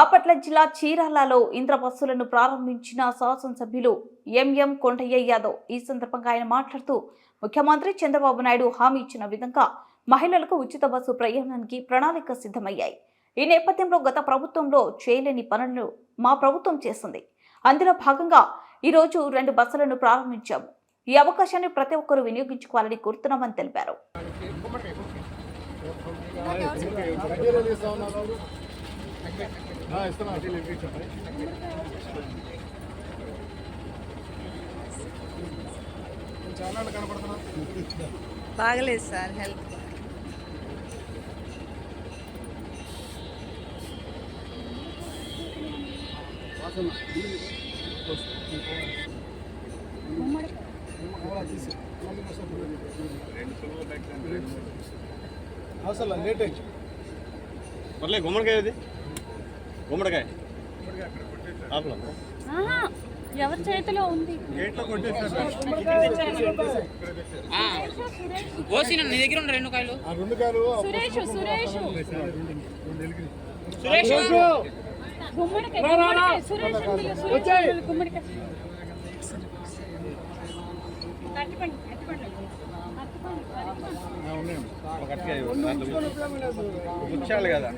బాపట్ల జిల్లా చీరాలలో ఇంద్ర బస్సులను ప్రారంభించిన శాసనసభ్యులు ఎంఎం కొండయ్య యాదవ్. ఈ సందర్భంగా ఆయన మాట్లాడుతూ ముఖ్యమంత్రి చంద్రబాబు నాయుడు హామీ ఇచ్చిన విధంగా మహిళలకు ఉచిత బస్సు ప్రయాణానికి ప్రణాళిక సిద్ధమయ్యాయి. ఈ నేపథ్యంలో గత ప్రభుత్వంలో చేయలేని పనులను మా ప్రభుత్వం చేస్తుంది అందులో భాగంగా ఈరోజు రెండు బస్సులను ప్రారంభించాము. ఈ అవకాశాన్ని ప్రతి ఒక్కరూ వినియోగించుకోవాలని కోరుతున్నామని తెలిపారు. బాగలేదు సార్ హెల్త్ అవసరం లేట్ అయింది మరలే గుమ్మడికాయ అది గుమ్మడికాయ. ఎవరి చేతిలో ఉంది? ఓసిన నీ దగ్గర ఉన్న రెండు కాయలు. ఆ రెండు కాయలు సురేష్ సురేష్. సురేష్! గుమ్మడికాయ సురేష్ గుమ్మడికాయ. ముచ్చాలి కదా.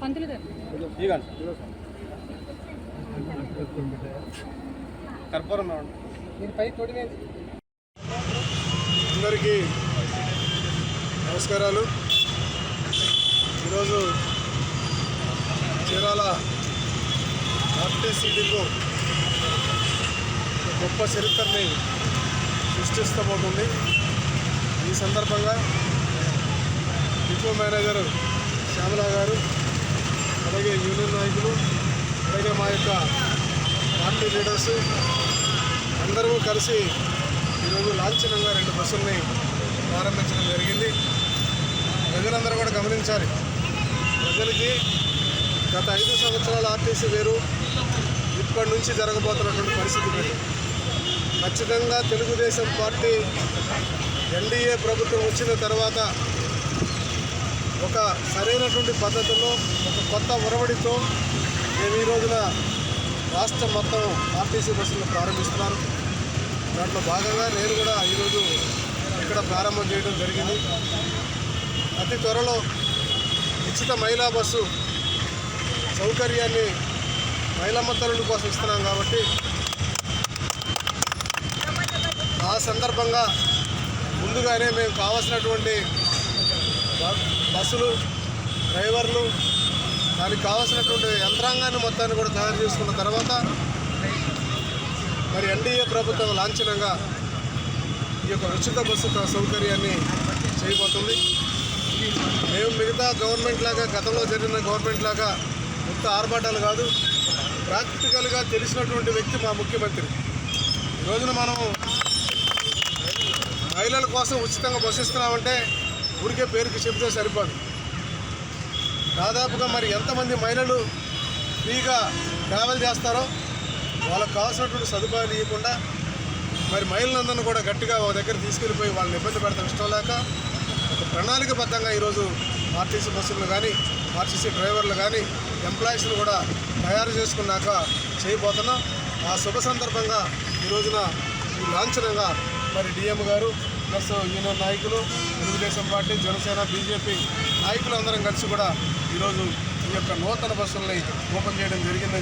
పంతులు గారు కర్పూరం అందరికీ నమస్కారాలు. ఈరోజు చీరాల ఆర్టీసీడీలో ఒక గొప్ప చరిత్రని సృష్టిస్తబోతుంది. ఈ సందర్భంగా డిపో మేనేజర్ శ్యామలా గారు అలాగే యూనియన్ నాయకులు అలాగే మా యొక్క పార్టీ లీడర్స్ అందరూ కలిసి ఈరోజు లాంఛనంగా రెండు బస్సుల్ని ప్రారంభించడం జరిగింది. ప్రజలందరూ కూడా గమనించాలి. ప్రజలకి గత ఐదు సంవత్సరాల ఆర్టీసీ వేరు. ఇప్పటి నుంచి జరగబోతున్నటువంటి పరిస్థితి వేరు. ఖచ్చితంగా తెలుగుదేశం పార్టీ ఎన్డీఏ ప్రభుత్వం వచ్చిన తర్వాత ఒక సరైనటువంటి పద్ధతిలో ఒక కొత్త ఒరవడితో మేము ఈ రోజున రాష్ట్రం మొత్తం ఆర్టీసీ బస్సులను ప్రారంభిస్తున్నాను దాంట్లో భాగంగా నేను కూడా ఈరోజు ఇక్కడ ప్రారంభం చేయడం జరిగింది. అతి త్వరలో ఉచిత మహిళా బస్సు సౌకర్యాన్ని మహిళా మద్దతుల కోసం ఇస్తున్నాం కాబట్టి ఆ సందర్భంగా ముందుగానే మేము కావాల్సినటువంటి బ- బస్సులు డ్రైవర్లు దానికి కావాల్సినటువంటి యంత్రాంగాన్ని మొత్తాన్ని కూడా తయారు చేసుకున్న తర్వాత మరి ఎన్డీఏ ప్రభుత్వం లాంఛనంగా ఈ యొక్క ఉచిత బస్సు సౌకర్యాన్ని చేయబోతుంది మేము మిగతా గవర్నమెంట్ లాగా గతంలో జరిగిన గవర్నమెంట్ లాగా ఉత్త ఆర్భాటాలు కాదు ప్రాక్టికల్గా తెలిసినటువంటి వ్యక్తి మా ముఖ్యమంత్రి. ఈరోజున రోజున మనం మహిళల కోసం ఉచితంగా బస్సు ఇస్తున్నామంటే ఊరికే పేరుకి చెబితే సరిపోదు. దాదాపుగా మరి ఎంతమంది మహిళలు ఫ్రీగా ట్రావెల్ చేస్తారో వాళ్ళకు కావాల్సినటువంటి సదుపాయాలు ఇవ్వకుండా మరి మహిళలందరినీ కూడా గట్టిగా ఒక దగ్గర తీసుకెళ్ళిపోయి వాళ్ళని ఇబ్బంది పెడతాం ఇష్టం లేక ప్రణాళికబద్ధంగా ఈరోజు ఆర్టీసీ బస్సులను కానీ ఆర్టీసీ డ్రైవర్లు కానీ ఎంప్లాయీస్ని కూడా తయారు చేసుకున్నాక చేయబోతున్నాం. ఆ శుభ సందర్భంగా ఈ రోజున ఈ లాంఛనంగా మరి డిఎం గారు ప్లస్ యూనియన్ నాయకులు తెలుగుదేశం పార్టీ జనసేన బీజేపీ నాయకులు అందరం కలిసి కూడా ఈరోజు ఈ యొక్క నూతన బస్సుల్ని ఓపెన్ చేయడం జరిగిందని